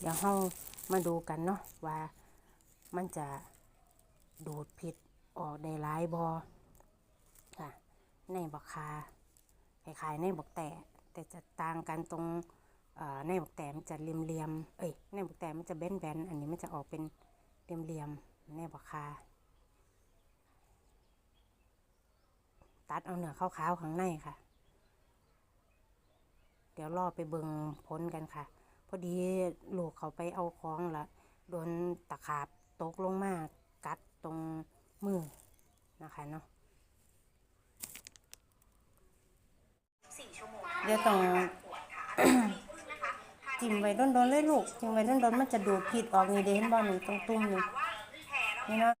เดี๋ยวเรามาดูกันเนาะว่ามันจะดูดพิษออกได้หลายบอค่ะ ในบักคาคล้ายๆในบักแต่แต่จะต่างกันตรงอ่อในบักแต่มันจะเรียมๆเอ้ยในบักแต่มันจะแบนๆอันนี้มันจะออกเป็นเรียมๆในบักคาตัดเอาเนื้อขาวๆข้างในค่ะ เดี๋ยวรอไปเบิงพ้นกันค่ะ พอดีลูกเขาไปเอาของละโดนตะขาบตกลงมากัดตรงมือนะคะเนาะ4ชั่วโมงเดี๋ยวต้องขวดค่ะอันนี้จะมีพึ่งนะคะทานจิ้มไว้โดนๆเลยลูกจิ้มไว้โดนๆมันจะดูดพิษออกนี่เด้เห็นบ่นี่ตรงตุ่มนี่ว่าแผลเรานี่เนาะ